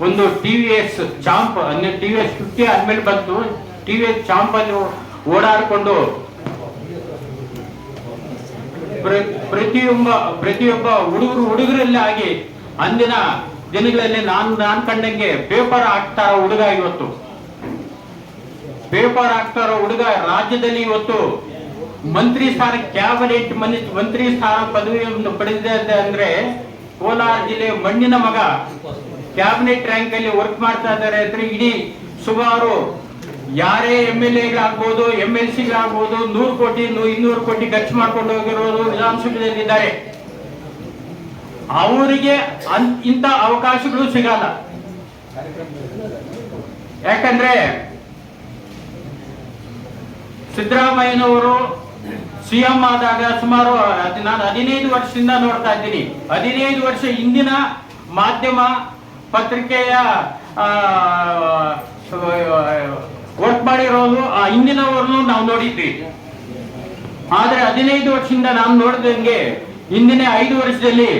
ಒಂದು T V S champ, ಅಂದ್ರೆ T V S fifty ಆದ್ಮೇಲೆ ಬಂತು. ಟಿ ವಿ ಎಸ್ ಚಾಂಪ್ ಅಲ್ಲಿ ಓಡಾಡಿಕೊಂಡು ಪ್ರ- ಪ್ರತಿಯೊಬ್ಬ ಪ್ರತಿಯೊಬ್ಬ ಹುಡುಗರು ಹುಡುಗರಲ್ಲೇ ಆಗಿ ಅಂದಿನ ದಿನಗಳಲ್ಲಿ ನಾನು, ನಾನ್ ಕಂಡಂಗೆ ಪೇಪರ್ ಹಾಕ್ತಾರ ಹುಡುಗ ಇವತ್ತು. ಪೇಪರ್ ಹಾಕ್ತಾರ ಹುಡುಗ ರಾಜ್ಯದಲ್ಲಿ ಇವತ್ತು ಮಂತ್ರಿ ಸ್ಥಾನ, ಕ್ಯಾಬಿನೆಟ್ ಮನಿ- ಮಂತ್ರಿ ಸ್ಥಾನ ಪದವಿಯನ್ನು ಪಡೆದಿದೆ ಅಂದ್ರೆ ಕೋಲಾರ ಜಿಲ್ಲೆ ಮಣ್ಣಿನ ಮಗ ಕ್ಯಾಬಿನೆಟ್ ರ್ಯಾಂಕ್ ಅಲ್ಲಿ ವರ್ಕ್ ಮಾಡ್ತಾ ಇದ್ದಾರೆ ಅಂದ್ರೆ ಇಡೀ ಸುಮಾರು ಯಾರೇ ಎಂ ಎಲ್ ಎಗಳಾಗ್ಬೋದು ಎಂ ಎಲ್ ಸಿಗಳಾಗ್ಬೋದು ನೂರು ಕೋಟಿ ಇನ್ನೂರು ಕೋಟಿ ಖರ್ಚು ಮಾಡ್ಕೊಂಡು ಹೋಗಿರೋರು ವಿಧಾನಸಭೆಯಲ್ಲಿ ಇದ್ದಾರೆ ಅವರಿಗೆ ಇಂಥ ಅವಕಾಶಗಳು ಸಿಗಲ್ಲ. ಯಾಕಂದ್ರೆ ಸಿದ್ದರಾಮಯ್ಯನವರು ಸಿಎಂ ಆದಾಗ ಸುಮಾರು ನಾನು ಹದಿನೈದು ವರ್ಷದಿಂದ ನೋಡ್ತಾ ಇದ್ದೀನಿ. ಹದಿನೈದು ವರ್ಷ ಹಿಂದಿನ ಮಾಧ್ಯಮ ಪತ್ರಿಕೆಯ ವರ್ಕ್ ಮಾಡಿರೋದು ಆ, ಹಿಂದಿನವ್ರನ್ನು ನಾವು ನೋಡಿದ್ವಿ. ಆದ್ರೆ ಹದಿನೈದು ವರ್ಷದಿಂದ ನಾವು ನೋಡಿದಂಗೆ ಹಿಂದಿನ ಐದು ವರ್ಷದಲ್ಲಿ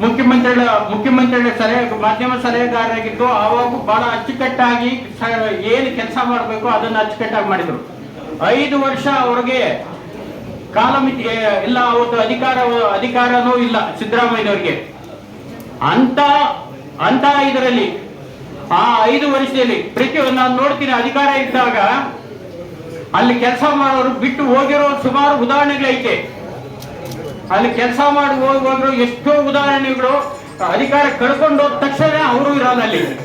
ಮುಖ್ಯಮಂತ್ರಿಗಳ ಮುಖ್ಯಮಂತ್ರಿಗಳ ಸಲಹೆ, ಮಾಧ್ಯಮ ಸಲಹೆಗಾರರಾಗಿದ್ದು ಅವಾಗ ಬಹಳ ಅಚ್ಚುಕಟ್ಟಾಗಿ ಏನು ಕೆಲಸ ಮಾಡಬೇಕು ಅದನ್ನು ಅಚ್ಚುಕಟ್ಟಾಗಿ ಮಾಡಿದ್ರು. ಐದು ವರ್ಷ ಅವ್ರಿಗೆ ಕಾಲಮಿತಿ ಇಲ್ಲ, ಅವತ್ತು ಅಧಿಕಾರ, ಅಧಿಕಾರನೂ ಇಲ್ಲ ಸಿದ್ದರಾಮಯ್ಯನವ್ರಿಗೆ. ಅಂತ ಅಂತ ಇದರಲ್ಲಿ, ಆ ಐದು ವರ್ಷದಲ್ಲಿ ಪ್ರತಿ ನಾನು ನೋಡ್ತೀನಿ, ಅಧಿಕಾರ ಇದ್ದಾಗ ಅಲ್ಲಿ ಕೆಲಸ ಮಾಡೋರು ಬಿಟ್ಟು ಹೋಗಿರೋ ಸುಮಾರು ಉದಾಹರಣೆಗಳೈತೆ. ಅಲ್ಲಿ ಕೆಲಸ ಮಾಡಿ ಹೋಗಿ ಹೋಗಿರೋ ಎಷ್ಟೋ ಉದಾಹರಣೆಗಳು, ಅಧಿಕಾರ ಕಳ್ಕೊಂಡು ಹೋದ ತಕ್ಷಣ ಅವರು ಇರೋದಲ್ಲಿ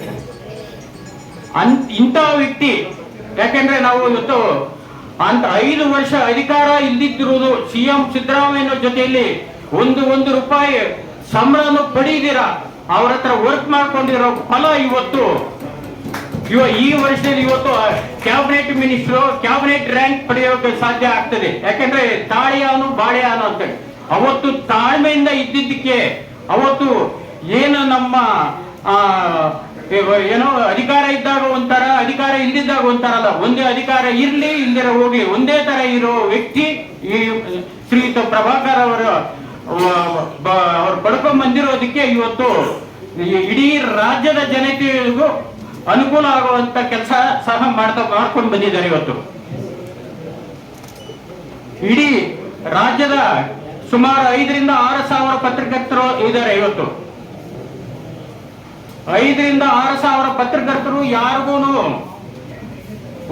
ಅನ್- ಇಂಥ ವ್ಯಕ್ತಿ, ಯಾಕೆಂದ್ರೆ ನಾವು ಇವತ್ತು ಅಂತ ಐದು ವರ್ಷ ಅಧಿಕಾರ ಇಲ್ದಿದ್ದಿರುವುದು ಸಿಎಂ ಸಿದ್ದರಾಮಯ್ಯನ ಜೊತೆಯಲ್ಲಿ ಒಂದು ಒಂದು ರೂಪಾಯಿ ಸಂಬಳನು ಪಡೀದಿರ ಅವ್ರ ಹತ್ರ ವರ್ಕ್ ಮಾಡ್ಕೊಂಡಿರೋ ಫಲ ಇವತ್ತು. ಇವ ಈ ವರ್ಷದಲ್ಲಿ ಇವತ್ತು ಕ್ಯಾಬಿನೆಟ್ ಮಿನಿಸ್ಟರ್ ಕ್ಯಾಬಿನೆಟ್ ರ್ಯಾಂಕ್ ಪಡೆಯೋಕೆ ಸಾಧ್ಯ ಆಗ್ತದೆ. ಯಾಕಂದ್ರೆ ತಾಳಿಯಾನು ಬಾಳೆಯಾನು ಅಂತೇಳಿ ಅವತ್ತು ತಾಳ್ಮೆಯಿಂದ ಇದ್ದಿದ್ದಕ್ಕೆ, ಅವತ್ತು ಏನು ನಮ್ಮ ಏನೋ ಅಧಿಕಾರ ಇದ್ದಾಗ ಒಂಥರ, ಅಧಿಕಾರ ಇಲ್ದಿದ್ದಾಗ ಒಂಥರ ಅಲ್ಲ ಒಂದೇ ಅಧಿಕಾರ ಇರ್ಲಿ, ಇಲ್ದಿರ ಹೋಗಿ ಒಂದೇ ತರ ಇರೋ ವ್ಯಕ್ತಿ ಈ ಶ್ರೀಯುತ ಪ್ರಭಾಕರ್ ಅವರ ಅವ್ರು ಪಡ್ಕೊಂಡ್ ಬಂದಿರೋದಕ್ಕೆ ಇವತ್ತು ಇಡೀ ರಾಜ್ಯದ ಜನತೆಗೂ ಅನುಕೂಲ ಆಗುವಂತ ಕೆಲಸ ಸಹ ಮಾಡ್ತಾ, ಮಾಡ್ಕೊಂಡು ಬಂದಿದ್ದಾರೆ ಇವತ್ತು. ಇಡೀ ರಾಜ್ಯದ ಸುಮಾರು ಐದರಿಂದ ಆರು ಸಾವಿರ ಪತ್ರಕರ್ತರು ಇದ್ದಾರೆ ಇವತ್ತು. ಐದರಿಂದ ಆರು ಸಾವಿರ ಪತ್ರಕರ್ತರು ಯಾರಿಗೂ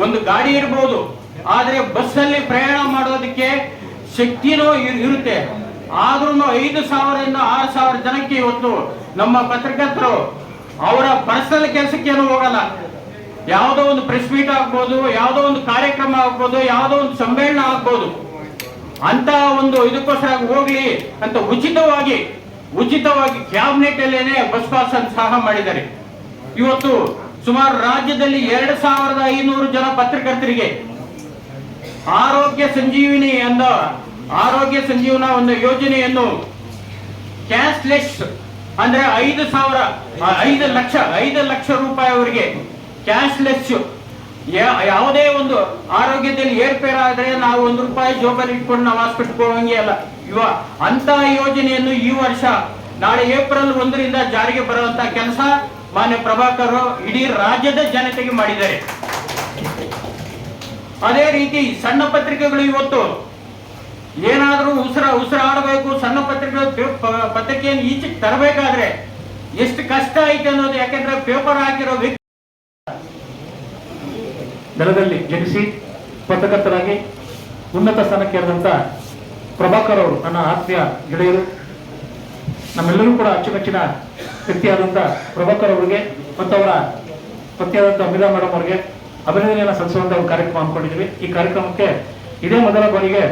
ಒಂದು ಗಾಡಿ ಇರಬಹುದು ಆದ್ರೆ ಬಸ್ಸಲ್ಲಿ ಪ್ರಯಾಣ ಮಾಡೋದಕ್ಕೆ ಶಕ್ತಿನೂ ಇರ್- ಇರುತ್ತೆ. ಆದ್ರೂ ಐದು ಸಾವಿರದಿಂದ ಆರು ಸಾವಿರ ಜನಕ್ಕೆ ಇವತ್ತು ನಮ್ಮ ಪತ್ರಕರ್ತರು ಅವರ ಪರ್ಸನಲ್ ಕೆಲಸಕ್ಕೇನು ಹೋಗಲ್ಲ. ಯಾವುದೋ ಒಂದು ಪ್ರೆಸ್ ಮೀಟ್ ಆಗ್ಬೋದು, ಯಾವುದೋ ಒಂದು ಕಾರ್ಯಕ್ರಮ ಆಗ್ಬೋದು, ಯಾವುದೋ ಒಂದು ಸಮ್ಮೇಳನ ಆಗ್ಬೋದು. ಅಂತ ಒಂದು ಇದಕ್ಕೋಸ್ಕರ ಹೋಗ್ಲಿ ಅಂತ ಉಚಿತವಾಗಿ ಉಚಿತವಾಗಿ ಕ್ಯಾಬಿನೆಟ್ ಅಲ್ಲೇನೆ ಬಸ್ ಪಾಸ್ ಅನ್ನು ಸಹ ಮಾಡಿದ್ದಾರೆ. ಇವತ್ತು ಸುಮಾರು ರಾಜ್ಯದಲ್ಲಿ ಎರಡು ಸಾವಿರದ ಐನೂರು ಜನ ಪತ್ರಕರ್ತರಿಗೆ ಆರೋಗ್ಯ ಸಂಜೀವಿನಿ ಎಂದ ಆರೋಗ್ಯ ಸಂಜೀವನ ಒಂದು ಯೋಜನೆಯನ್ನು ಕ್ಯಾಶ್ಲೆಸ್ ಅಂದ್ರೆ ಐದು ಸಾವಿರ ಐದು ಲಕ್ಷ ಐದು ಲಕ್ಷ ರೂಪಾಯಿ ಅವರಿಗೆ ಕ್ಯಾಶ್ಲೆಸ್ ಯಾವುದೇ ಒಂದು ಆರೋಗ್ಯದಲ್ಲಿ ಏರ್ಪೇರಾದ್ರೆ ನಾವು ಒಂದು ರೂಪಾಯಿ ಜೋಬಲ್ಲಿ ಇಟ್ಕೊಂಡು ನಾವು ಹಾಸ್ಪಿಟ್ಲ್ ಹೋಗಂಗೆ ಅಲ್ಲ. ಇವ ಅಂತ ಯೋಜನೆಯನ್ನು ಈ ವರ್ಷ ನಾಳೆ ಏಪ್ರಿಲ್ ಒಂದರಿಂದ ಜಾರಿಗೆ ಬರುವಂತ ಕೆಲಸ ಮಾನ್ಯ ಪ್ರಭಾಕರ್ ಇಡೀ ರಾಜ್ಯದ ಜನತೆಗೆ ಮಾಡಿದ್ದಾರೆ. ಅದೇ ರೀತಿ ಸಣ್ಣ ಪತ್ರಿಕೆಗಳು ಇವತ್ತು ಏನಾದರೂ ಉಸಿರ ಉಸಿರಾಡಬೇಕು ಸಣ್ಣ ಪತ್ರಿಕೆಗಳು ಪತ್ರಿಕೆಯನ್ನು ಈಚೆಗೆ ತರಬೇಕಾದ್ರೆ ಎಷ್ಟು ಕಷ್ಟ ಐತೆ ಅನ್ನೋದು ಯಾಕೆಂದ್ರೆ ಪೇಪರ್ ಹಾಕಿರೋ ವ್ಯಕ್ತಿ ನೆಲದಲ್ಲಿ ಜನಿಸಿ ಪತ್ರಕರ್ತರಾಗಿ ಉನ್ನತ ಸ್ಥಾನಕ್ಕೆ ಪ್ರಭಾಕರ್ ಅವರು ನನ್ನ ಆತ್ಮೀಯ ಗೆಳೆಯರು, ನಮ್ಮೆಲ್ಲರೂ ಕೂಡ ಅಚ್ಚುಮೆಚ್ಚಿನ ವ್ಯಕ್ತಿಯಾದಂಥ ಪ್ರಭಾಕರ್ ಅವರಿಗೆ ಮತ್ತು ಅವರ ಪತ್ನಿಯಾದಂಥ ಅಮಿತಾ ಮೇಡಮ್ ಅವರಿಗೆ ಅಭಿನಂದನೆಯನ್ನು ಸಲ್ಲಿಸುವಂಥ ಒಂದು ಕಾರ್ಯಕ್ರಮ ಹಮ್ಮಿಕೊಂಡಿದ್ದೀವಿ. ಈ ಕಾರ್ಯಕ್ರಮಕ್ಕೆ ಇದೇ ಮೊದಲ ಬಾರಿಗೆ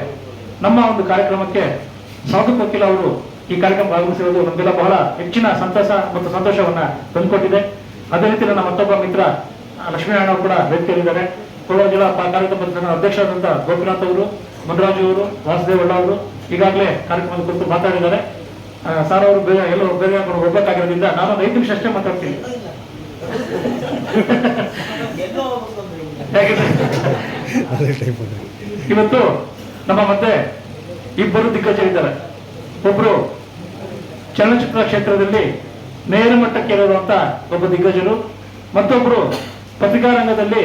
ನಮ್ಮ ಒಂದು ಕಾರ್ಯಕ್ರಮಕ್ಕೆ ಸಾಧು ವಕೀಲ ಅವರು ಈ ಕಾರ್ಯಕ್ರಮ ಭಾಗವಹಿಸಿರುವುದು ನಮಗೆಲ್ಲ ಬಹಳ ಹೆಚ್ಚಿನ ಸಂತಸ ಮತ್ತು ಸಂತೋಷವನ್ನು ತಂದುಕೊಟ್ಟಿದೆ. ಅದೇ ರೀತಿ ನನ್ನ ಮತ್ತೊಬ್ಬ ಮಿತ್ರ, ಲಕ್ಷ್ಮೀನಾರಾಯಣ ಕೂಡ ವೇದಿಕೆಯಲ್ಲಿದ್ದಾರೆ. ಕೋಲಾರ ಜಿಲ್ಲಾ ಕಾರ್ಯಕ್ರಮದ ಅಧ್ಯಕ್ಷರಾದಂಥ ಗೋಪಿನಾಥ್ ಅವರು ಮುನರಾಜು ಅವರು ವಾಸುದೇವ್ ಅವರು ಈಗಾಗಲೇ ಕಾರ್ಯಕ್ರಮದ ಕುರಿತು ಮಾತಾಡಿದ್ದಾರೆ. ಸರ್ ಅವರು ಬೇರೆ ಎಲ್ಲೋ ಅವರು ಹೋಗ್ಬೇಕಾಗಿರೋದ್ರಿಂದ ನಾನು ಐದು ನಿಮಿಷ ಅಷ್ಟೇ ಮಾತಾಡ್ತೀನಿ. ಇವತ್ತು ನಮ್ಮ ಮತ್ತೆ ಇಬ್ಬರು ದಿಗ್ಗಜರಿದ್ದಾರೆ. ಒಬ್ರು ಚಲನಚಿತ್ರ ಕ್ಷೇತ್ರದಲ್ಲಿ ನೇರ ಮಟ್ಟಕ್ಕೆ ಇರುವಂತ ಒಬ್ಬ ದಿಗ್ಗಜರು, ಮತ್ತೊಬ್ರು ಪತ್ರಿಕಾ ರಂಗದಲ್ಲಿ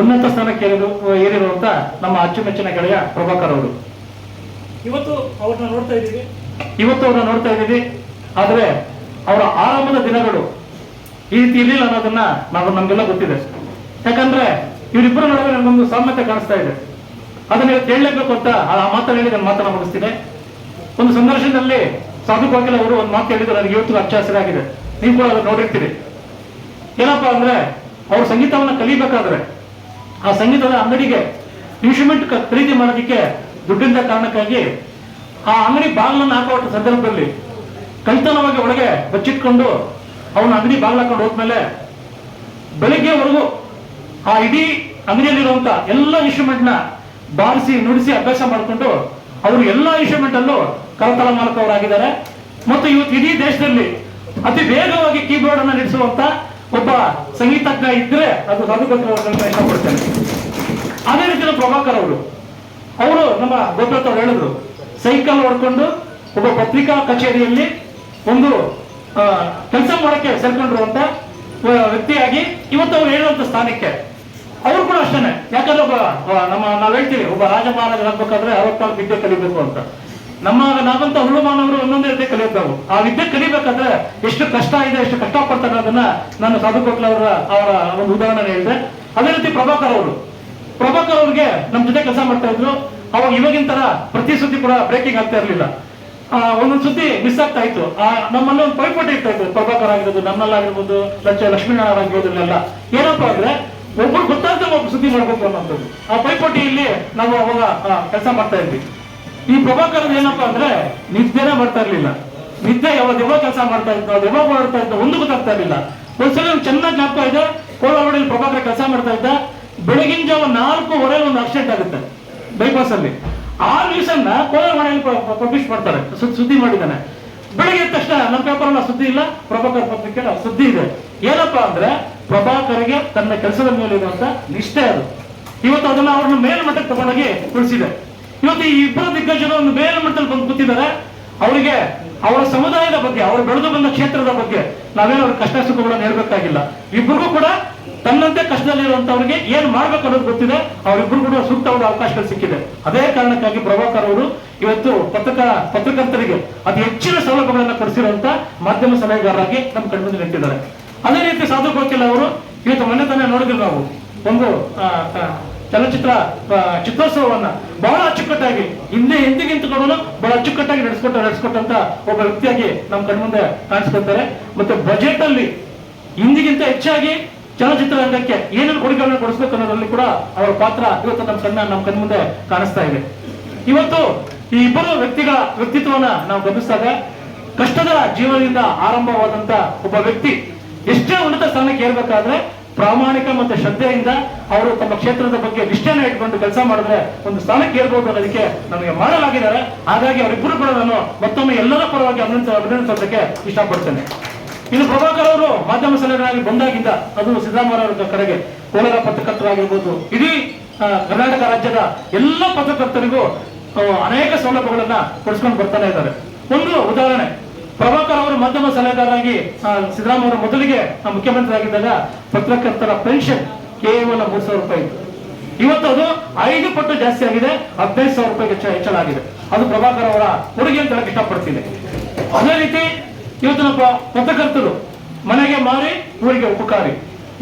ಉನ್ನತ ಸ್ಥಾನಕ್ಕೆ ಏರಿರು ಏರಿರುವಂತ ನಮ್ಮ ಅಚ್ಚುಮೆಚ್ಚಿನ ಗೆಳೆಯ ಪ್ರಭಾಕರ್ ಅವರು. ಇವತ್ತು ಅವ್ರನ್ನ ನೋಡ್ತಾ ಇದ್ದೀವಿ. ಇವತ್ತು ಅವ್ರನ್ನ ನೋಡ್ತಾ ಇದ್ದೀವಿ. ಆದ್ರೆ ಅವರ ಆರಂಭದ ದಿನಗಳು ಈ ರೀತಿ ಇರಲಿಲ್ಲ ಅನ್ನೋದನ್ನ ನಾವು ನಮ್ಗೆಲ್ಲ ಗೊತ್ತಿದೆ. ಯಾಕಂದ್ರೆ ಇವರಿಬ್ಬರ ನಡುವೆ ನನಗೊಂದು ಸಾಮ್ಯತೆ ಕಾಣಿಸ್ತಾ ಇದೆ. ಅದನ್ನ ಇವತ್ತು ಹೇಳಲೇಬೇಕು ಅಂತ ಆ ಮಾತನ್ನು ಹೇಳಿ ನಾನು ಮಾತನ್ನ ಮುಗಿಸ್ತೀನಿ. ಒಂದು ಸಂದರ್ಶನದಲ್ಲಿ ಸಾಧು ಪಾಟೀಲ್ ಅವರು ಒಂದು ಮಾತು ಹೇಳಿದ್ರು ನನಗೆ ಇವತ್ತು ಅಚ್ಚ ಹಸಿರಾಗಿದೆ ನೀವು ಕೂಡ ಅದನ್ನ ನೋಡಿರ್ತೀರಿ. ಏನಪ್ಪಾ ಅಂದ್ರೆ ಅವ್ರ ಸಂಗೀತವನ್ನ ಕಲಿಬೇಕಾದ್ರೆ ಆ ಸಂಗೀತದ ಅಂಗಡಿಗೆ ಇನ್ಸ್ಟ್ರೂಮೆಂಟ್ ಖರೀದಿ ಮಾಡೋದಕ್ಕೆ ದುಡ್ಡಿಂದ ಕಾರಣಕ್ಕಾಗಿ ಆ ಅಂಗಡಿ ಬಾಗಿಲನ್ನು ಹಾಕುವ ಸಂದರ್ಭದಲ್ಲಿ ಕಳ್ತನವಾಗಿ ಒಳಗೆ ಬಚ್ಚಿಟ್ಕೊಂಡು ಅವನ ಅಂಗಡಿ ಬಾಗಿಲು ಹಾಕೊಂಡು ಹೋದ್ಮೇಲೆ ಬೆಳಿಗ್ಗೆವರೆಗೂ ಆ ಇಡೀ ಅಂಗಡಿಯಲ್ಲಿರುವಂತ ಎಲ್ಲ ಇನ್ಸ್ಟ್ರೂಮೆಂಟ್ನ ಬಾರಿಸಿ, ನುಡಿಸಿ ಅಭ್ಯಾಸ ಮಾಡಿಕೊಂಡು ಅವರು ಎಲ್ಲ ಇನ್ಸ್ಟ್ರೂಮೆಂಟ್ ಅಲ್ಲೂ ಕರತಲ ಮಾಲಕವರಾಗಿದ್ದಾರೆ. ಮತ್ತು ಇವತ್ತು ಇಡೀ ದೇಶದಲ್ಲಿ ಅತಿ ವೇಗವಾಗಿ ಕೀಬೋರ್ಡ್ ಅನ್ನು ನಡೆಸುವಂತ ಒಬ್ಬ ಸಂಗೀತಜ್ಞ ಇದ್ರೆ ಅದು ಸಾಧುಪತ್ರ ಇಷ್ಟಪಡ್ತೇನೆ. ಅದೇ ರೀತಿ ಪ್ರಭಾಕರ್ ಅವರು. ಅವರು ನಮ್ಮ ಗೋಪಾಲ್ ಅವರು ಹೇಳಿದ್ರು. ಸೈಕಲ್ ಹೊಡ್ಕೊಂಡು ಒಬ್ಬ ಪತ್ರಿಕಾ ಕಚೇರಿಯಲ್ಲಿ ಒಂದು ಕೆಲಸ ಮಾಡಕ್ಕೆ ಸೇರ್ಕೊಂಡಿರುವಂತ ವ್ಯಕ್ತಿಯಾಗಿ ಇವತ್ತು ಅವ್ರು ಹೇಳುವಂತ ಸ್ಥಾನಕ್ಕೆ. ಅವರು ಕೂಡ ಅಷ್ಟೇನೆ. ಯಾಕಂದ್ರೆ ಒಬ್ಬ ನಮ್ಮ ನಾವ್ ಹೇಳ್ತೀವಿ, ಒಬ್ಬ ರಾಜ ಮಹಾರಾಜರಾಗ್ಬೇಕಾದ್ರೆ ಅರವತ್ತಾರು ವಿದ್ಯೆ ಕಲಿಬೇಕು ಅಂತ. ನಮ್ಮ ನಾವಂತ ಹುಳು ಮಾನವರು ಒಂದೊಂದೇ ವಿದ್ಯೆ ಕಲಿಯಬೇಕು ಆ ವಿದ್ಯೆ ಕಲಿಬೇಕಾದ್ರೆ ಎಷ್ಟು ಕಷ್ಟ ಇದೆ ಎಷ್ಟು ಕಷ್ಟ ಪಡ್ತಾರೆ ಅದನ್ನ ನಾನು ಸಾಧು ಅವರ ಅವರ ಒಂದು ಉದಾಹರಣೆ ಹೇಳಿದೆ. ಅದೇ ರೀತಿ ಪ್ರಭಾಕರ್ ಅವರು. ಪ್ರಭಾಕರ್ ಅವ್ರಿಗೆ ನಮ್ಮ ಜೊತೆ ಕೆಲಸ ಮಾಡ್ತಾ ಇದ್ರು. ಅವಾಗ ಇವಾಗಿನ ತರ ಪ್ರತಿ ಸುದ್ದಿ ಕೂಡ ಬ್ರೇಕಿಂಗ್ ಆಗ್ತಾ ಇರಲಿಲ್ಲ. ಆ, ಒಂದೊಂದ್ ಸುದ್ದಿ ಮಿಸ್ ಆಗ್ತಾ ಇತ್ತು. ಆ, ನಮ್ಮಲ್ಲಿ ಒಂದು ಪೈಪೋಟಿ ಇರ್ತಾ ಇತ್ತು. ಪ್ರಭಾಕರ್ ಆಗಿರ್ಬೋದು ನಮ್ಮಲ್ಲಾಗಿರ್ಬೋದು ಲಕ್ಷ ಲಕ್ಷ್ಮೀನಾರಾಯಣ ಆಗಿರ್ಬೋದು ಇಲ್ಲೆಲ್ಲ ಏನಪ್ಪಾ ಅಂದ್ರೆ ಒಬ್ಬರು ಗೊತ್ತಾಗ್ತಾ ಒಬ್ಬ ಸುದ್ದಿ ಮಾಡ್ಬೇಕು ಅನ್ನೋದು ಆ ಪೈಪೋಟಿಯಲ್ಲಿ ನಾವು ಅವಾಗ ಕೆಲಸ ಮಾಡ್ತಾ ಇದ್ವಿ. ಈ ಪ್ರಭಾಕರ್ ಏನಪ್ಪಾ ಅಂದ್ರೆ ನಿದ್ದೆನೇ ಮಾಡ್ತಾ ಇರ್ಲಿಲ್ಲ. ನಿದ್ದೆ ಯಾವಾಗ ಯಾವ ಕೆಲಸ ಮಾಡ್ತಾ ಅದು ಯಾವಾಗ ಮಾಡ್ತಾ ಇತ್ತು ಒಂದು ಗೊತ್ತಾಗ್ತಾ ಇರ್ಲಿಲ್ಲ. ಒಂದ್ಸಲ ಚೆನ್ನಾಗಿ ಜ್ಞಾಪಕ ಇದೆ. ಕೋಲಾರವಾಡಿಯಲ್ಲಿ ಪ್ರಭಾಕರ್ ಕೆಲಸ ಮಾಡ್ತಾ ಇದ್ದ. ಬೆಳಗಿನ ಜಾವ ನಾಲ್ಕೂವರೆ ಒಂದು ಆಕ್ಸಿಡೆಂಟ್ ಆಗುತ್ತೆ ಬೈಪಾಸ್ ಅಲ್ಲಿ. ಆ ನ್ಯೂಸ್ ಅನ್ನ ಕೋಲಾರವಾಡಿಯಲ್ಲಿ ಪಬ್ಲಿಷ್ ಮಾಡ್ತಾರೆ. ಸುದ್ದಿ ಮಾಡಿದ್ದಾನೆ. ಬೆಳಿಗ್ಗೆ ತಕ್ಷಣ ನಮ್ಮ ಪೇಪರ್ ಅಲ್ಲ, ಸುದ್ದಿ ಇಲ್ಲ. ಪ್ರಭಾಕರ್ ಪತ್ರಿಕೆ ಸುದ್ದಿ ಇದೆ. ಏನಪ್ಪಾ ಅಂದ್ರೆ ಪ್ರಭಾಕರ್ಗೆ ತನ್ನ ಕೆಲಸದ ಮೇಲೆ ಇರುವಂತ ನಿಷ್ಠೆ ಅದು. ಇವತ್ತು ಅದನ್ನ ಅವ್ರನ್ನ ಮೇಲ್ಮಟ್ಟಕ್ಕೆ ತಗೊಂಡೋಗಿ ಉಳಿಸಿದೆ. ಇವತ್ತು ಈ ಇಬ್ಬರು ದಿಗ್ಗಜರು ಒಂದು ಮೇಲ್ಮಟ್ಟದಲ್ಲಿ ಬಂದು ಕೂತಿದ್ದಾರೆ. ಅವರಿಗೆ ಅವರ ಸಮುದಾಯದ ಬಗ್ಗೆ, ಅವರು ಬೆಳೆದು ಬಂದ ಕ್ಷೇತ್ರದ ಬಗ್ಗೆ ನಾವೇನು ಅವ್ರ ಕಷ್ಟ ಸುಖಗಳನ್ನು ಹೇಳ್ಬೇಕಾಗಿಲ್ಲ. ಇಬ್ಬರಿಗೂ ಕೂಡ ತನ್ನಂತೆ ಕಷ್ಟದಲ್ಲಿರುವಂತವ್ರಿಗೆ ಏನ್ ಮಾಡ್ಬೇಕು ಅನ್ನೋದು ಗೊತ್ತಿದೆ. ಅವರಿಬ್ಬರು ಕೂಡ ಸೂಕ್ತವಾದ ಅವಕಾಶಗಳು ಸಿಕ್ಕಿದೆ. ಅದೇ ಕಾರಣಕ್ಕಾಗಿ ಪ್ರಭಾಕರ್ ಅವರು ಇವತ್ತು ಪತ್ರಕ, ಪತ್ರಕರ್ತರಿಗೆ ಅತಿ ಹೆಚ್ಚಿನ ಸೌಲಭ್ಯಗಳನ್ನ ಕೊಡಿಸಿರುವಂತ ಮಾಧ್ಯಮ ಸಲಹೆಗಾರರಾಗಿ ನಮ್ಮ ಕಣ್ಮುಂದೆ ನಿಂತಿದ್ದಾರೆ. ಅದೇ ರೀತಿ ಸಾಧು ಗೋಕಿಲ್ ಅವರು ಇವತ್ತು ಮೊನ್ನೆ ತಾನೇ ನೋಡಿದ್ರು ನಾವು ಒಂದು ಚಲನಚಿತ್ರ ಚಿತ್ರೋತ್ಸವವನ್ನ ಬಹಳ ಅಚ್ಚುಕಟ್ಟಾಗಿ, ಹಿಂದೆ ಎಂದಿಗಿಂತ ಕೂಡ ಬಹಳ ಅಚ್ಚುಕಟ್ಟಾಗಿ ನಡೆಸ್ಕೊಟ್ಟ, ನಡೆಸ್ಕೊಟ್ಟಂತ ಒಬ್ಬ ವ್ಯಕ್ತಿಯಾಗಿ ನಮ್ಮ ಕಣ್ಮುಂದೆ ಕಾಣಿಸ್ಕೊಳ್ತಾರೆ ಮತ್ತೆ ಬಜೆಟ್ ಅಲ್ಲಿ ಹಿಂದಿಗಿಂತ ಹೆಚ್ಚಾಗಿ ಚಲನಚಿತ್ರ ರಂಗಕ್ಕೆ ಏನೇನು ಕೊಡುಗೆಗಳನ್ನು ಕೊಡಿಸ್ಬೇಕು ಅನ್ನೋದ್ರಲ್ಲಿ ಕೂಡ ಅವರ ಪಾತ್ರ ಇವತ್ತು ನಮ್ಮ ಸಣ್ಣ ನಮ್ಮ ಕಣ್ಮುಂದೆ ಕಾಣಿಸ್ತಾ ಇದೆ. ಇವತ್ತು ಈ ಇಬ್ಬರು ವ್ಯಕ್ತಿಗಳ ವ್ಯಕ್ತಿತ್ವವನ್ನ ನಾವು ಗಮನಿಸಿದಾಗ ಕಷ್ಟದ ಜೀವನದಿಂದ ಆರಂಭವಾದಂತ ಒಬ್ಬ ವ್ಯಕ್ತಿ ಎಷ್ಟೇ ಉನ್ನತ ಸ್ಥಾನಕ್ಕೆ ಏರ್ಬೇಕಾದ್ರೆ ಪ್ರಾಮಾಣಿಕ ಮತ್ತು ಶ್ರದ್ಧೆಯಿಂದ ಅವರು ತಮ್ಮ ಕ್ಷೇತ್ರದ ಬಗ್ಗೆ ನಿಷ್ಠೆನ ಇಟ್ಕೊಂಡು ಕೆಲಸ ಮಾಡಿದ್ರೆ ಒಂದು ಸ್ಥಾನಕ್ಕೆ ಏರ್ಬೋದು ಅನ್ನೋದಕ್ಕೆ ನಮಗೆ ಮಾಡಲಾಗಿದ್ದಾರೆ. ಹಾಗಾಗಿ ಅವರಿಬ್ಬರು ಕೂಡ ನಾನು ಮತ್ತೊಮ್ಮೆ ಎಲ್ಲರ ಪರವಾಗಿ ಅಭಿನಂದ, ಅಭಿನಂದಿಸೋದಕ್ಕೆ ಇಷ್ಟಪಡ್ತೇನೆ. ಇನ್ನು ಪ್ರಭಾಕರ್ ಅವರು ಮಾಧ್ಯಮ ಸಲಹೆಗಳಾಗಿ ಬಂದಾಗಿದ್ದ ಅದು ಸಿದ್ದರಾಮಯ್ಯ ಕಡೆಗೆ ಕೋಲಾರ ಪತ್ರಕರ್ತರಾಗಿರ್ಬೋದು, ಇಡೀ ಕರ್ನಾಟಕ ರಾಜ್ಯದ ಎಲ್ಲ ಪತ್ರಕರ್ತರಿಗೂ ಅನೇಕ ಸೌಲಭ್ಯಗಳನ್ನ ಕೊಡಿಸ್ಕೊಂಡು ಬರ್ತಾನೆ ಇದ್ದಾರೆ. ಒಂದು ಉದಾಹರಣೆ ಪ್ರಭಾಕರ್ ಅವರು ಮಾಧ್ಯಮ ಸಲಹೆಗಾರರಾಗಿ ಸಿದ್ದರಾಮಯ್ಯ ಮೊದಲಿಗೆ ಮುಖ್ಯಮಂತ್ರಿ ಆಗಿದ್ದಾಗ ಪತ್ರಕರ್ತರ ಪೆನ್ಷನ್ ಕೇವಲ ಮೂರು ಸಾವಿರ ರೂಪಾಯಿ ಇವತ್ತು ಅದು ಐದು ಪಟ್ಟು ಜಾಸ್ತಿ ಆಗಿದೆ, ಹದಿನೈದು ಸಾವಿರ ರೂಪಾಯಿ ಹೆಚ್ಚಳ ಆಗಿದೆ ಅದು ಪ್ರಭಾಕರ್ ಅವರ ಕೊಡುಗೆ ಅಂತ ಹೇಳಕ್ ಇಷ್ಟಪಡ್ತೀನಿ. ಅದೇ ರೀತಿ ಇವತ್ತು ನಮ್ಮ ಪತ್ರಕರ್ತರು ಮನೆಗೆ ಮಾರಿ, ಊರಿಗೆ ಉಪಕಾರಿ.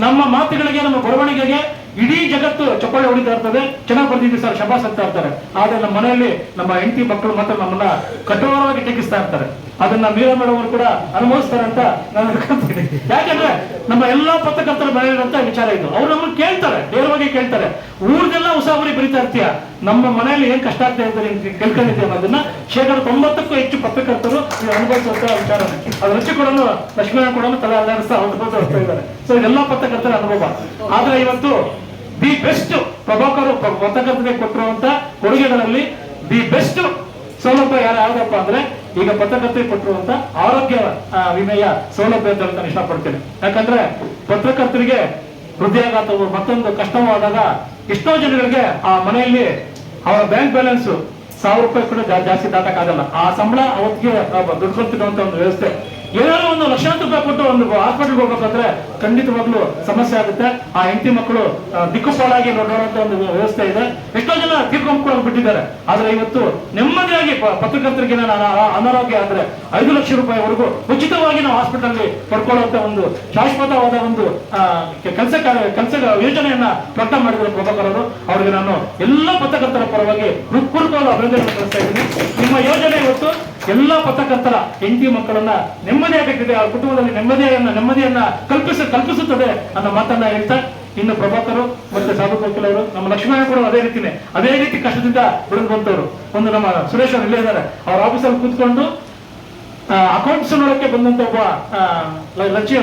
ನಮ್ಮ ಮಾತುಗಳಿಗೆ, ನಮ್ಮ ಬರವಣಿಗೆಗೆ ಇಡೀ ಜಗತ್ತು ಚಪ್ಪಾಳೆ ಹೊಡಿತಾ ಇರ್ತದೆ. ಚೆನ್ನಾಗಿ ಬರ್ತಿದ್ವಿ ಸರ್, ಶಬಾಸ್ ಅಂತ ಇರ್ತಾರೆ. ಆದ್ರೆ ನಮ್ಮ ಮನೆಯಲ್ಲಿ ನಮ್ಮ ಹೆಂಡತಿ ಮಕ್ಕಳು ಮಾತ್ರ ನಮ್ಮನ್ನ ಕಠೋರವಾಗಿ ಟೀಕಿಸ್ತಾ ಇರ್ತಾರೆ. ಅದನ್ನ ಮೀರಾ ಮೇಡಮ್ ಅವರು ಕೂಡ ಅನುಭವಿಸ್ತಾರೆ ಅಂತ ನಾನು ಅನ್ಕೊಂತೀನಿ. ಯಾಕಂದ್ರೆ ನಮ್ಮ ಎಲ್ಲಾ ಪತ್ರಕರ್ತರ ಮನೆಯಲ್ಲಿರುವಂತ ವಿಚಾರ ಇದು. ಅವ್ರು ನಮ್ಮ ಕೇಳ್ತಾರೆ, ನೇರವಾಗಿ ಕೇಳ್ತಾರೆ. ಊರ್ದೆಲ್ಲ ಉಸಾಬರಿ ಬರೀತಾ ಇರ್ತೀಯ? ನಮ್ಮ ಮನೆಯಲ್ಲಿ ಏನ್ ಕಷ್ಟ ಆಗ್ತಾ ಅಂತ ಕೇಳ್ಕೊಂಡಿದ್ದೀವಿ ಅನ್ನೋದನ್ನ ಶೇಕಡ ತೊಂಬತ್ತಕ್ಕೂ ಹೆಚ್ಚು ಪತ್ರಕರ್ತರು ಅನುಭವಿಸುವಂತ ವಿಚಾರ. ಅದ್ರ ರುಚಿ ಕೂಡ ಲಕ್ಷ್ಮೀನಾರಾಯಣ ಕೂಡ ತಲೆ ಅಲ್ಲಾಡಿಸ್ತಾ ಅನುಭವಿಸ್ತಾ ಇದ್ದಾರೆ. ಸೊ ಎಲ್ಲಾ ಪತ್ರಕರ್ತರ ಅನುಭವ. ಆದ್ರೆ ಇವತ್ತು ದಿ ಬೆಸ್ಟ್ ಪ್ರಭಾಕರು ಪ್ರ- ಪತ್ರಕರ್ತರಿಗೆ ಕೊಟ್ಟಿರುವಂತ ಕೊಡುಗೆಗಳಲ್ಲಿ ದಿ ಬೆಸ್ಟ್ ಸೌಲಭ್ಯ ಯಾರು ಯಾವ್ದಪ್ಪ ಅಂದ್ರೆ ಈಗ ಪತ್ರಕರ್ತರಿಗೆ ಕೊಟ್ಟಿರುವಂತ ಆರೋಗ್ಯ ವಿಮೆಯ ಸೌಲಭ್ಯ ಅಂತ ನಾನು ಇಷ್ಟಪಡ್ತೇನೆ. ಯಾಕಂದ್ರೆ ಪತ್ರಕರ್ತರಿಗೆ ಹೃದಯಾಘಾತವು ಮತ್ತೊಂದು ಕಷ್ಟವಾದಾಗ ಎಷ್ಟೋ ಜನಗಳಿಗೆ ಆ ಮನೆಯಲ್ಲಿ ಅವರ ಬ್ಯಾಂಕ್ ಬ್ಯಾಲೆನ್ಸ್ ಸಾವಿರ ರೂಪಾಯಿ ಕೂಡ ಜಾಸ್ತಿ ದಾಟಕ್ಕಾಗಲ್ಲ. ಆ ಸಂಬಳ ಅವತ್ತಿಗೆ ದುಡ್ಡು ಕೊಡ್ತಿರುವಂತ ಒಂದು ವ್ಯವಸ್ಥೆ. ಏನಾದ್ರು ಒಂದು ಲಕ್ಷಾಂತರ ರೂಪಾಯಿ ಕೊಟ್ಟು ಒಂದು ಹಾಸ್ಪಿಟಲ್ ಹೋಗ್ಬೇಕಂದ್ರೆ ಖಂಡಿತವಾಗ್ಲೂ ಸಮಸ್ಯೆ ಆಗುತ್ತೆ. ಆ ಹೆಂಡತಿ ಮಕ್ಕಳು ದಿಕ್ಕು ದಿಕ್ಕುಪಾಲಾಗಿ ನೋಡುವಂತ ಒಂದು ವ್ಯವಸ್ಥೆ ಇದೆ. ಎಷ್ಟೋ ಜನ ತೀರ್ಕೊಂಡು ಬಿಟ್ಟಿದ್ದಾರೆ ಆದ್ರೆ ಇವತ್ತು ನೆಮ್ಮದಿಯಾಗಿ ಪತ್ರಕರ್ತರಿಗೆ ನಾನು ಅನಾರೋಗ್ಯ ಆದ್ರೆ ಐದು ಲಕ್ಷ ರೂಪಾಯಿವರೆಗೂ ಉಚಿತವಾಗಿ ನಾವು ಹಾಸ್ಪಿಟಲ್ ಪಡ್ಕೊಳ್ಳುವಂತ ಒಂದು ಶಾಶ್ವತವಾದ ಒಂದು ಕೆಲಸ ಕೆಲಸ ಯೋಜನೆಯನ್ನ ಪ್ರಕಟ ಮಾಡಿದ್ರು ಪ್ರಭಾಕರ್ ಅವರು. ಅವರಿಗೆ ನಾನು ಎಲ್ಲ ಪತ್ರಕರ್ತರ ಪರವಾಗಿ ಹೃತ್ಪೂರ್ವಕವಾದ ಅಭಿನಂದನೆ ಸಲ್ಲಿಸ್ತಾ ಇದ್ದೀನಿ. ನಿಮ್ಮ ಯೋಜನೆ ಇವತ್ತು ಎಲ್ಲ ಪತ್ರಕರ್ತರ ಹೆಂಡತಿ ಮಕ್ಕಳನ್ನ ನೆಮ್ಮದಿಯಾಗಬೇಕಿದೆ ಆ ಕುಟುಂಬದಲ್ಲಿ ನೆಮ್ಮದಿಯನ್ನ ನೆಮ್ಮದಿಯನ್ನ ಕಲ್ಪಿಸ ಕಲ್ಪಿಸುತ್ತದೆ ಅನ್ನೋ ಮಾತನ್ನ ಹೇಳ್ತಾ ಇನ್ನು ಪ್ರಭಾಕರು ಮತ್ತೆ ಸಾಧು ಅವರು, ನಮ್ಮ ಲಕ್ಷ್ಮಣ ಕೂಡ ಅದೇ ರೀತಿನೇ, ಅದೇ ರೀತಿ ಕಷ್ಟದಿಂದ ಬಿಡುದು ಬಂತವರು ಒಂದು ನಮ್ಮ ಸುರೇಶ್ ಅವರು ಇಲ್ಲೇ ಇದ್ದಾರೆ. ಅವ್ರ ಆಫೀಸಲ್ಲಿ ಕೂತ್ಕೊಂಡು ಅಕೌಂಟ್ಸ್ ನೋಡಕ್ಕೆ ಬಂದಂತ ಒಬ್ಬ ಲಕ್ಷ್ಮಿ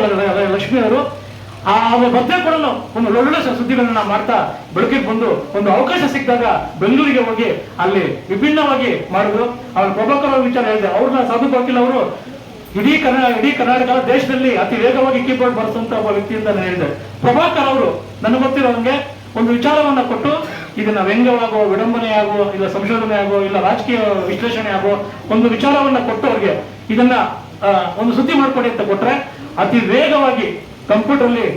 ಲಕ್ಷ್ಮಿ ಅವರು, ಆ ಮಧ್ಯೆ ಕೂಡ ಒಂದು ಒಳ್ಳೊಳ್ಳೆ ಸುದ್ದಿಗಳನ್ನ ಮಾಡ್ತಾ ಬೆಳಕಿಗೆ ಬಂದು ಒಂದು ಅವಕಾಶ ಸಿಕ್ಕಿದಾಗ ಬೆಂಗಳೂರಿಗೆ ಹೋಗಿ ಅಲ್ಲಿ ವಿಭಿನ್ನವಾಗಿ ಮಾಡಿದ್ರು. ಅವ್ರ ಪ್ರಭಾಕರ್ ವಿಚಾರ ಹೇಳಿದೆ. ಅವ್ರನ್ನ ಸಾಧು ಪಾಟೀಲ್ ಅವರು ಇಡೀ ಕನ್ನಡ ಇಡೀ ಕರ್ನಾಟಕ ದೇಶದಲ್ಲಿ ಅತಿ ವೇಗವಾಗಿ ಕೀಬೋರ್ಡ್ ಬರೆಸುವಂತ ಒಬ್ಬ ವ್ಯಕ್ತಿ ಅಂತ ನಾನು ಹೇಳಿದೆ ಪ್ರಭಾಕರ್ ಅವರು, ನನಗೆ ಗೊತ್ತಿರೋಂಗೆ ಒಂದು ವಿಚಾರವನ್ನ ಕೊಟ್ಟು ಇದನ್ನ ವ್ಯಂಗ್ಯವಾಗೋ ವಿಡಂಬನೆ ಆಗೋ ಇಲ್ಲ ಸಂಶೋಧನೆ ಆಗೋ ಇಲ್ಲ ರಾಜಕೀಯ ವಿಶ್ಲೇಷಣೆ ಆಗೋ ಒಂದು ವಿಚಾರವನ್ನ ಕೊಟ್ಟು ಅವ್ರಿಗೆ ಇದನ್ನ ಒಂದು ಸುದ್ದಿ ಮಾಡ್ಕೊಡಿ ಅಂತ ಕೊಟ್ರೆ, ಅತಿ ವೇಗವಾಗಿ ಕಂಪ್ಯೂಟರ್ ಅಲ್ಲಿ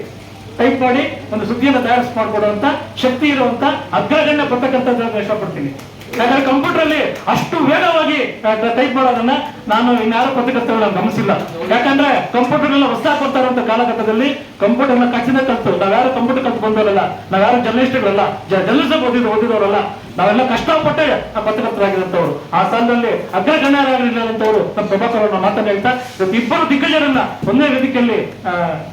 ಟೈಪ್ ಮಾಡಿ ಒಂದು ಸುದ್ದಿಯನ್ನು ತಯಾರಿಸಿ ಮಾಡಿಕೊಡುವಂತ ಶಕ್ತಿ ಇರುವಂತ ಅಗ್ರಗಣ್ಯ ಬರ್ತಕ್ಕಂಥದ್ದು ಇಷ್ಟಪಡ್ತೀನಿ. ಯಾಕಂದ್ರೆ ಕಂಪ್ಯೂಟರ್ ಅಲ್ಲಿ ಅಷ್ಟು ವೇಗವಾಗಿ ಟೈಪ್ ಮಾಡೋದನ್ನ ನಾನು ಇನ್ಯಾರು ಪತ್ರಕರ್ತಗಳನ್ನ ಗಮನಿಸಿಲ್ಲ. ಯಾಕಂದ್ರೆ ಕಂಪ್ಯೂಟರ್ ಎಲ್ಲ ಹೊಸ ಕೊಡ್ತಾರಂತ ಕಾಲಘಟ್ಟದಲ್ಲಿ ಕಂಪ್ಯೂಟರ್ನ ಕಚ್ಚಿನ ಕಲ್ತು ನಾವ್ಯಾರು ಕಂಪ್ಯೂಟರ್ ಕಲ್ತು ಬಂದವರಲ್ಲ, ನಾವ್ಯಾರು ಜರ್ನಲಿಸ್ಟ್ಗಳಲ್ಲ ಜರ್ನಲಿಸ್ಟ್ ಓದಿದ್ರು ಓದಿದವರಲ್ಲ ನಾವೆಲ್ಲ ಕಷ್ಟಪಟ್ಟೆ ಪತ್ರಕರ್ತರಾಗಿರುವಂತವ್ರು ಆ ಸ್ಥಾನದಲ್ಲಿ ಅಗ್ರಗಣ್ಯರಾಗಿರುವಂತವ್ರು ನಮ್ಮ ಪ್ರಭಾಕರನ್ನ ಮಾತನ್ನ ಹೇಳ್ತಾ ಇಬ್ಬರು ದಿಗ್ಗಜರನ್ನ ಒಂದೇ ವೇದಿಕೆಯಲ್ಲಿ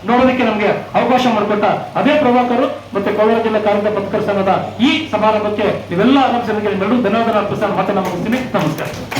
ನೋಡೋದಕ್ಕೆ ನಮಗೆ ಅವಕಾಶ ಮಾಡಿಕೊಟ್ಟ ಅದೇ ಪ್ರಭಾಕರು ಮತ್ತೆ ಕೋಲಾರ ಜಿಲ್ಲಾ ಕಾರ್ಮಿಕ ಪತ್ರಕರ್ತರ ಸಂಘದ ಈ ಸಮಾರಂಭಕ್ಕೆ ಇವೆಲ್ಲ ಆರಂಭಿಸಿದ ಧನ್ಯವಾದ ಅರ್ಪಿಸ್ತಾ ಮಾತನ್ನ ಮುಗಿಸ್ತೀನಿ. ನಮಸ್ಕಾರ.